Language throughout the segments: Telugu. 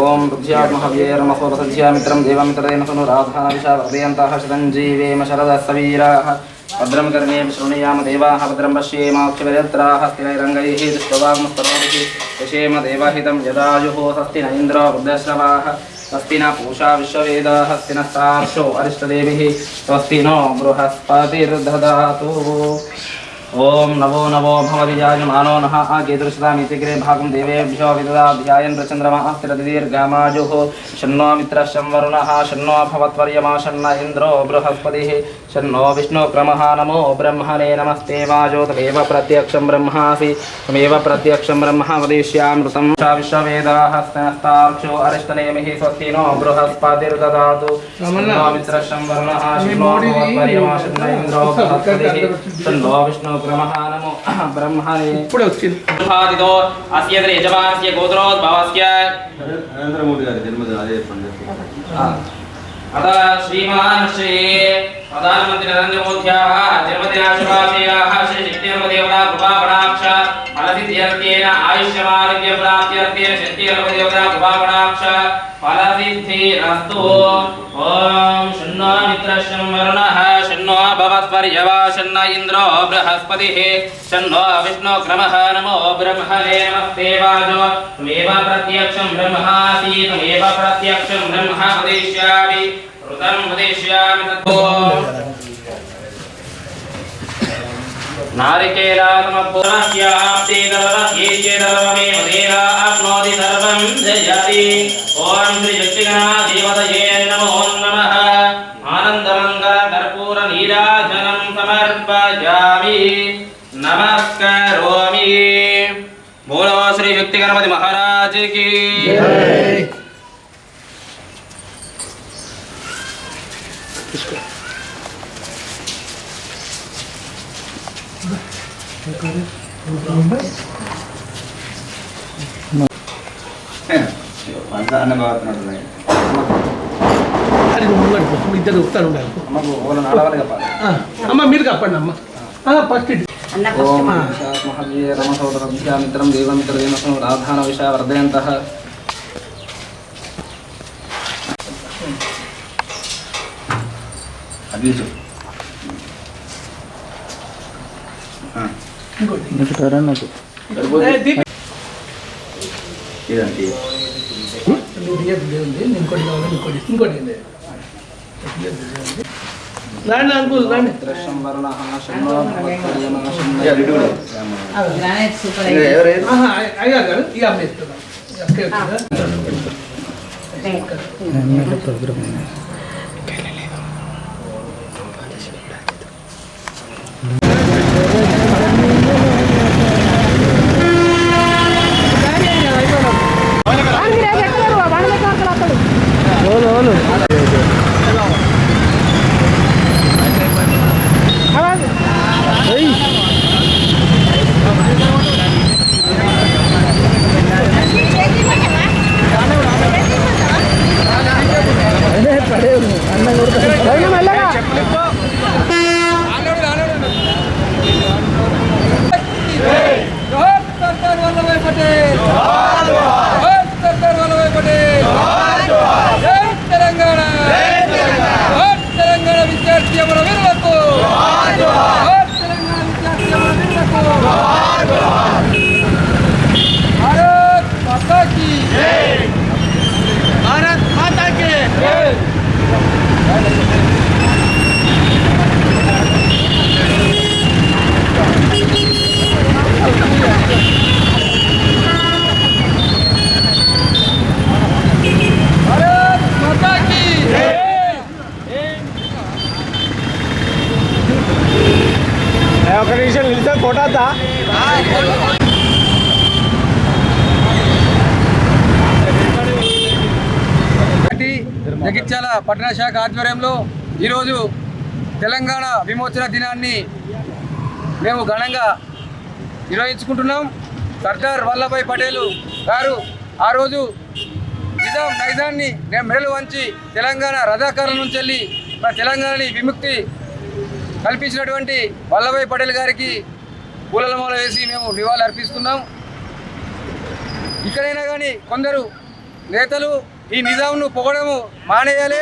ఓం రుధ్యాత్మహవ్యేరమసోరసధ్యామిత్రం దేవమిత్రదేన సనురాధావిషావర్ధయంతః శతంజీవేమ శరదస్తవీరాः భద్రం కర్ణే శృణుయామ దేవాः భద్రం పశ్యేమాక్షివరత్రాः స్థిరైరంగైः దుష్టవాగ్మస్తరోभिः యశేమ దేవహితం యదాయుः స్వస్తి న ఇంద్రో వృద్ధశ్రవాः స్వస్తి న పూషా విశ్వవేదాः స్వస్తి నస్తార్షో అరిష్టదేవిः स्वस्ति नो ओम नवो नवो भवति मानो नः आकेतुर्षतामिति गिरे भागं देवेभ्यो विददा ध्यायन् प्रचन्द्रमाः स्थिरदीर्घामाजुः शन्नो मित्रशं वरुणः शन्नो भवत्वर्यमा शन्न इन्द्रो बृहस्पतिः शन्नो विष्णुक्रमः नमो ब्रह्मणे नमस्ते वाजो तमेव प्रत्यक्षं ब्रह्मासि तमेव प्रत्यक्षं ब्रह्म वदिष्यामृतं विश्ववेदाः स्नेस्ताक्षो अरिष्टनेमिः स्वस्ति नो बृहस्पतिर्ददातु मित्रशं वरुणः शन्नो भवत्वर्यमा शन्न इन्द्रो बृहस्पतिः शन्नो विष्णु నమో బ్రహ్మణే ఇప్పుడే వచ్చింది. బ్రహ్మాదితో అస్య యజమానస్య గోత్రోద్భవస్య నరేంద్రమోదీ గారి జన్మదిన అదే పండుగ అత శ్రీమాన్ శ్రీ ప్రధానమంత్రి నరేంద్ర మోద్యాः జన్మదినాశుభాశయాः శ్రీ శక్తిర్మదేవతా కృపాకటాక్ష ఫలసిద్ధ్యర్థేన ఆయుష్యమారోగ్య ప్రాప్త్యర్థేన శక్తిర్మదేవతా కృపాకటాక్ష ఫలసిద్ధిరస్తు ఓం షణ్ణో మిత్రశం వరుణः షణ్ణో భవత్వర్యవా షణ్ణ ఇంద్రో బృహస్పతిः షణ్ణో విష్ణుక్రమः నమో బ్రహ్మణే నమస్తే వాజో త్వమేవ ప్రత్యక్షం బ్రహ్మాసి త్వమేవ ప్రత్యక్షం బ్రహ్మ వదిష్యామి ఋతం వదిష్యామి తత్తో నారికేలాత్మపురస్యాప్తిదరస్యేచేదరవమేవ సర్వం జయతి ఓం శ్రీ శక్తిగణాధిపతయే సమర్పయామి నమస్కరోమి బోలో శ్రీ శక్తి గణపతి మహారాజ్ కి అన్న బాగుతున్నట్టు అది నువ్వు ముంగడు పో. మీ ఇద్దరు ఒకసారి ఉండాలి అమ్మ మీరు కప్పండి అమ్మ. ఫస్ట్ ఇటు. ఓం రాధాన విష వర్ధయంతః ఇంకోటి రండి అంకుల్ రండి త్రశం వరుణః షణ్ణో భవత్వర్యమా జగిత్యాల పట్టణ శాఖ ఆధ్వర్యంలో ఈరోజు తెలంగాణ విమోచన దినాన్ని మేము ఘనంగా నిర్వహించుకుంటున్నాం. సర్దార్ వల్లభాయ్ పటేల్ గారు ఆ రోజు నిజాం నైజాన్ని మెడలు వంచి తెలంగాణ రజాకారుల నుంచి వెళ్ళి మన తెలంగాణని విముక్తి కల్పించినటువంటి వల్లభాయ్ పటేల్ గారికి పూలమాల వేసి మేము నివాళులు అర్పిస్తున్నాం ఇక్కడైనా కానీ కొందరు నేతలు ఈ నిజాంను పొగడము మానేయాలి.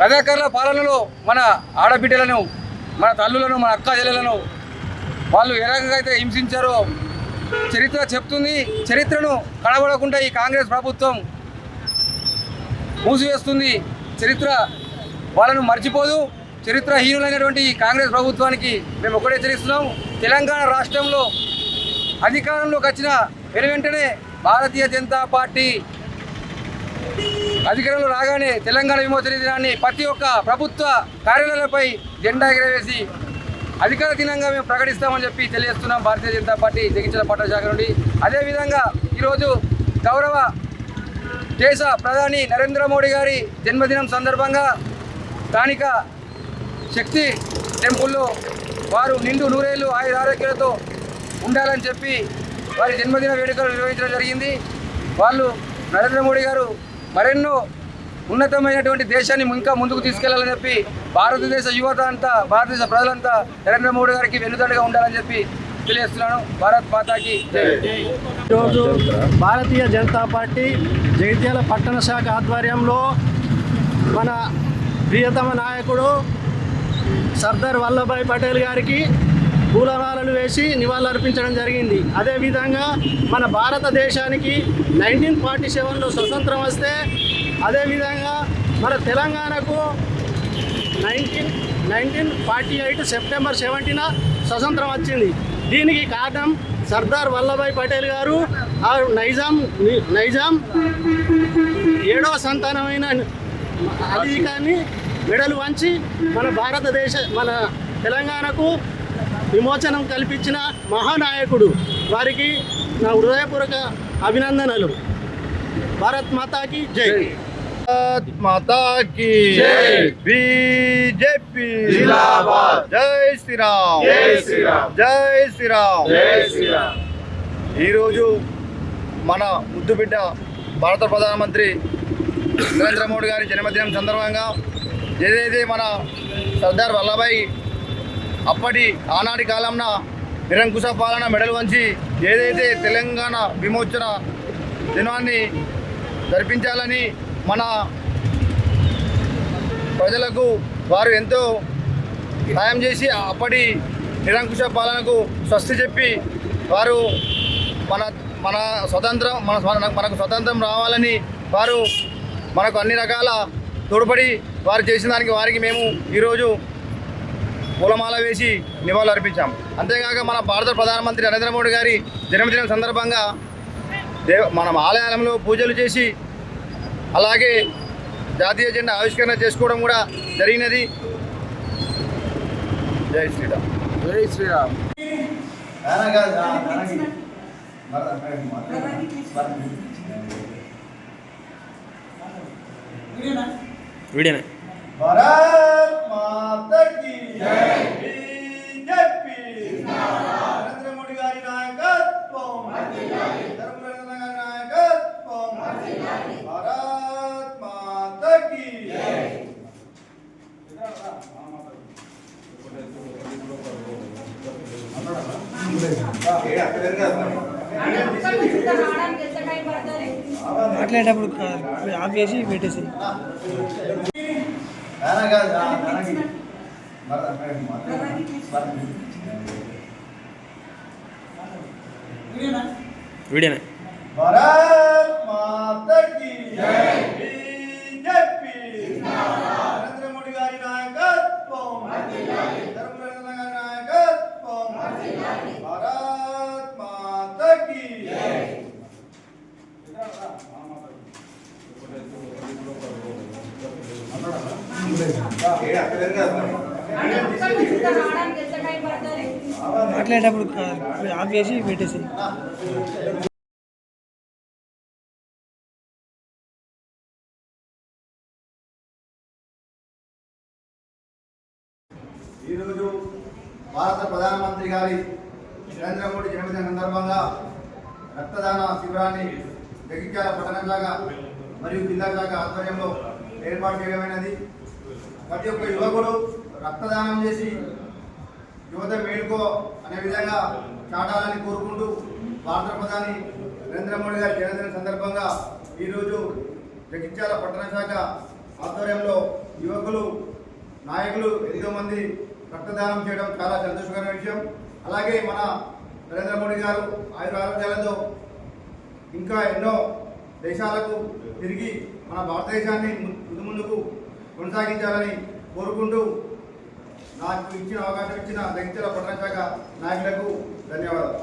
రజాకర్ల పాలనలో మన ఆడబిడ్డలను మన తల్లులను మన అక్క చెల్లెలను వాళ్ళు ఏ రకంగా అయితే హింసించారో చరిత్ర చెప్తుంది. చరిత్రను కనబడకుండా ఈ కాంగ్రెస్ ప్రభుత్వం మూసివేస్తుంది. చరిత్ర వాళ్ళను మర్చిపోదు. చరిత్రహీనులైనటువంటి ఈ కాంగ్రెస్ ప్రభుత్వానికి మేము ఒకటే హెచ్చరిస్తున్నాం. తెలంగాణ రాష్ట్రంలో అధికారంలోకి వచ్చిన వెను వెంటనే భారతీయ జనతా పార్టీ అధికారంలో రాగానే తెలంగాణ విమోచన దినాన్ని ప్రతి ఒక్క ప్రభుత్వ కార్యాలయాలపై జెండా ఎగరవేసి అధికార దినంగా మేము ప్రకటిస్తామని చెప్పి తెలియజేస్తున్నాం. భారతీయ జనతా పార్టీ జగించిన పట్టణ శాఖ నుండి. అదేవిధంగా ఈరోజు గౌరవ దేశ ప్రధాని నరేంద్ర మోడీ గారి జన్మదినం సందర్భంగా స్థానిక శక్తి టెంపుల్లో వారు నిండు నూరేళ్ళు ఆయుర ఆరోగ్యాలతో ఉండాలని చెప్పి వారి జన్మదిన వేడుకలు నిర్వహించడం జరిగింది. వాళ్ళు నరేంద్ర మోడీ గారు మరెన్నో ఉన్నతమైనటువంటి దేశాన్ని ఇంకా ముందుకు తీసుకెళ్ళాలని చెప్పి భారతదేశ యువత అంతా భారతదేశ ప్రజలంతా నరేంద్ర మోడీ గారికి వెన్నుదండగా ఉండాలని చెప్పి తెలియజేస్తున్నాను. భారత్ మాతాకి ఈరోజు భారతీయ జనతా పార్టీ జగిత్యాల పట్టణ శాఖ ఆధ్వర్యంలో మన ప్రియతమ నాయకుడు సర్దార్ వల్లభాయ్ పటేల్ గారికి పూలమాలలు వేసి నివాళులర్పించడం జరిగింది. అదేవిధంగా మన భారతదేశానికి నైన్టీన్ ఫార్టీ సెవెన్లో స్వతంత్రం వస్తే అదేవిధంగా మన తెలంగాణకు nineteen nineteen forty eight September seventeen స్వతంత్రం వచ్చింది. దీనికి కారణం సర్దార్ వల్లభాయ్ పటేల్ గారు. ఆ నైజాం నైజాం ఏడవ సంతానమైన అలీఖాన్ని మెడలు వంచి మన భారతదేశ మన తెలంగాణకు విమోచనం కల్పించిన మహానాయకుడు. వారికి నా హృదయపూర్వక అభినందనలు. భారత్ మాతాకి జై. భారత్ మాతాకి బీజేపీ. జై శ్రీరామ్. జై శ్రీరామ్. ఈరోజు మన ముద్దుబిడ్డ భారత ప్రధానమంత్రి నరేంద్ర మోడీ గారి జన్మదినం సందర్భంగా ఏదైతే మన సర్దార్ వల్లభాయ్ అప్పటి ఆనాటి కాలంన నిరంకుశ పాలన మెడలు వంచి ఏదైతే తెలంగాణ విమోచన దినాన్ని జరిపించాలని మన ప్రజలకు వారు ఎంతో సాయం చేసి అప్పటి నిరంకుశ పాలనకు స్వస్తి చెప్పి వారు మన మన స్వతంత్రం మన మనకు స్వతంత్రం రావాలని వారు మనకు అన్ని రకాల తోడ్పడి వారు చేసిన దానికి వారికి మేము ఈరోజు పూలమాల వేసి నివాళులు అర్పించాం అంతేకాక మన భారత ప్రధానమంత్రి నరేంద్ర మోడీ గారి జన్మదినం సందర్భంగా దేవ మనం ఆలయాలలో పూజలు చేసి అలాగే జాతీయ జెండా ఆవిష్కరణ చేసుకోవడం కూడా జరిగినది. జై శ్రీరామ్. జై శ్రీరామ్. వీడియోనే? భారత్ మాతా కీ జై బీజేపీ నరేంద్ర మోడీ గారి నాయకత్వం ధర్మేంద్ర గారి నాయకత్వం భారత్ మాతా కీ మాట్లాడేటప్పుడు ఆపేసి పెట్టేసి ನನಗ ನನಗೆ ಬರದ ಮೇಡಮ್ ಬರ್ತೀನಿ ವಿಡಿಯೋನೇ ಬರ మాట్లాడేటప్పుడు ఆపేసి పెట్టేసి ఈరోజు భారత ప్రధానమంత్రి గారి నరేంద్ర మోడీ జన్మదిన సందర్భంగా రక్తదాన శిబిరాన్ని జగిత్యాల పట్టణ శాఖ మరియు జిల్లా శాఖ ఆధ్వర్యంలో ఏర్పాటు చేయడమైనది. ప్రతి ఒక్క యువకుడు రక్తదానం చేసి యువత మేలుకో అనే విధంగా చాటాలని కోరుకుంటూ భారత ప్రధాని నరేంద్ర మోడీ గారి జన్మదిన సందర్భంగా ఈరోజు జగిత్యాల పట్టణ శాఖ ఆధ్వర్యంలో యువకులు నాయకులు ఎంతో మంది రక్తదానం చేయడం చాలా సంతోషకరమైన విషయం. అలాగే మన నరేంద్ర మోడీ గారు ఆయుర ఆరోగ్యాలతో ఇంకా ఎన్నో దేశాలకు తిరిగి మన భారతదేశాన్ని ముందు ముందుకు కొనసాగించాలని కోరుకుంటూ నాకు ఇచ్చిన అవకాశం ఇచ్చిన దళితుల పట్టణ శాఖ నాయకులకు ధన్యవాదాలు.